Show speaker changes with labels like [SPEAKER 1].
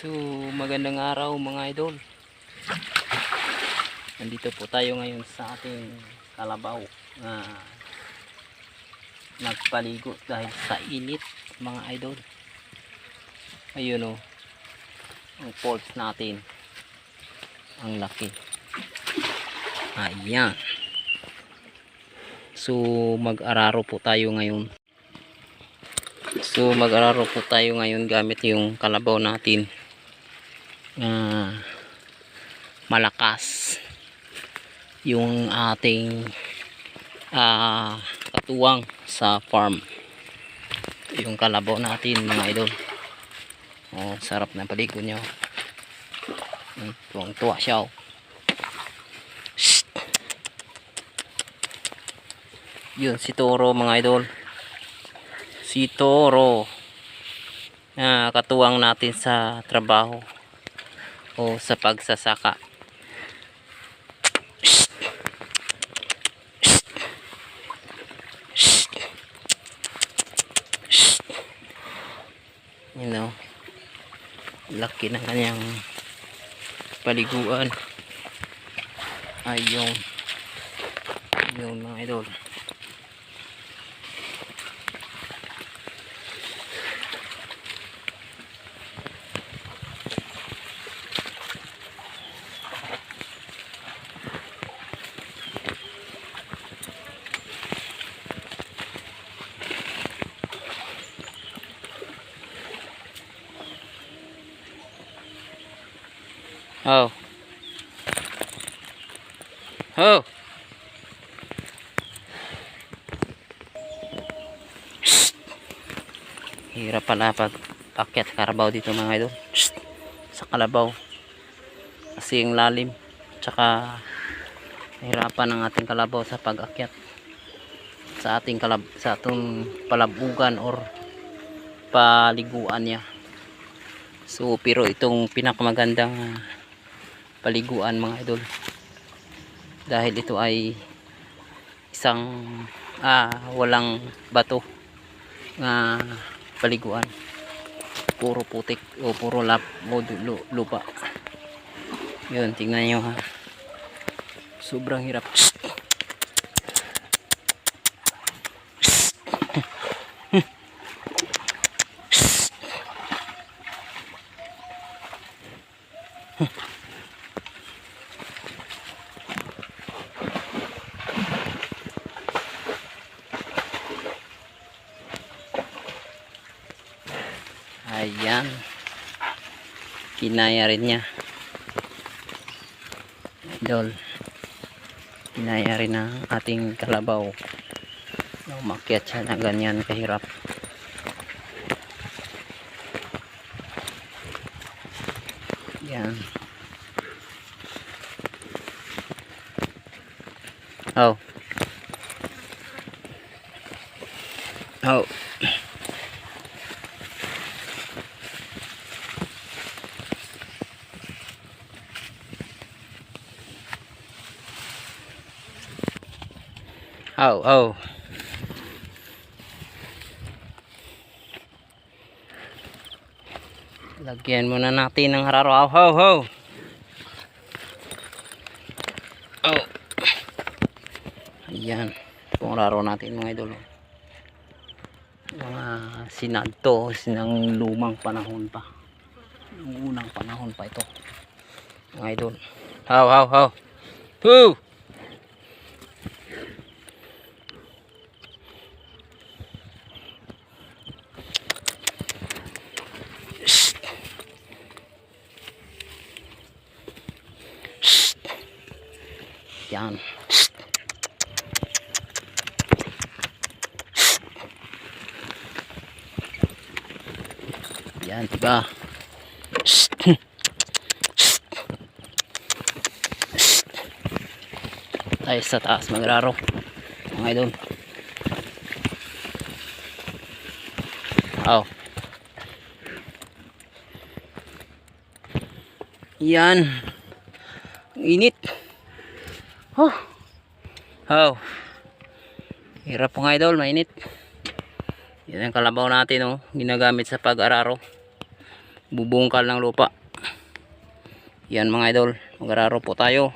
[SPEAKER 1] So, magandang araw mga idol. Nandito po tayo ngayon sa ating kalabaw na nagpaligo dahil sa init mga idol. Ayun o. Ang falls natin. Ang laki. Ayan. So, mag-araro po tayo ngayon. So, mag-araro po tayo ngayon gamit yung kalabaw natin. Ah, malakas yung ating ah, katuwang sa farm. Yung kalabaw natin mga idol. Oh, sarap na paligo niya. Hmm, tuwang-tuwa siya. Oh. Yun si Toro mga idol si Toro na katuwang natin sa trabaho o sa pagsasaka. You know laki ng kanyang paliguan. Ayun yun mga idol Oh. Oh. Shhh. Hirap pala pag pakyat karabaw dito mga idol. Shhh. Sa kalabaw. Kasi yung lalim. Tsaka hirapan ang ating kalabaw sa pag-akyat. Sa ating kalab sa atong palabugan or paliguan niya. So pero itong pinakamagandang ah, paliguan mga idol. Dahil ito ay isang ah, walang bato na paliguan. Puro putik o puro lap o lupa. Yun tingnan nyo ha. Sobrang hirap ayan. Kinaya rin niya. Idol. Kinaya rin ng ating kalabaw. Na umakyat siya na ganyan kahirap. Yan oh. Oh Oh, oh. Lagyan muna natin ng hararo. Oh, ho, ho. Oh. Ayan. Itong hararo natin mga idol. Mga sinadto, sinang lumang panahon pa. Yung unang panahon pa ito. Mga idol. How, how, how. Hoo! Yan. Yan, diba? Tayo sa taas magraro. Mga idol. Oh. Yan. Init. Oh. Oh. Hirap nga idol, mainit. Yan ang kalabaw natin oh, ginagamit sa pag-araro. bubungkal ng lupa yan mga idol magraro po tayo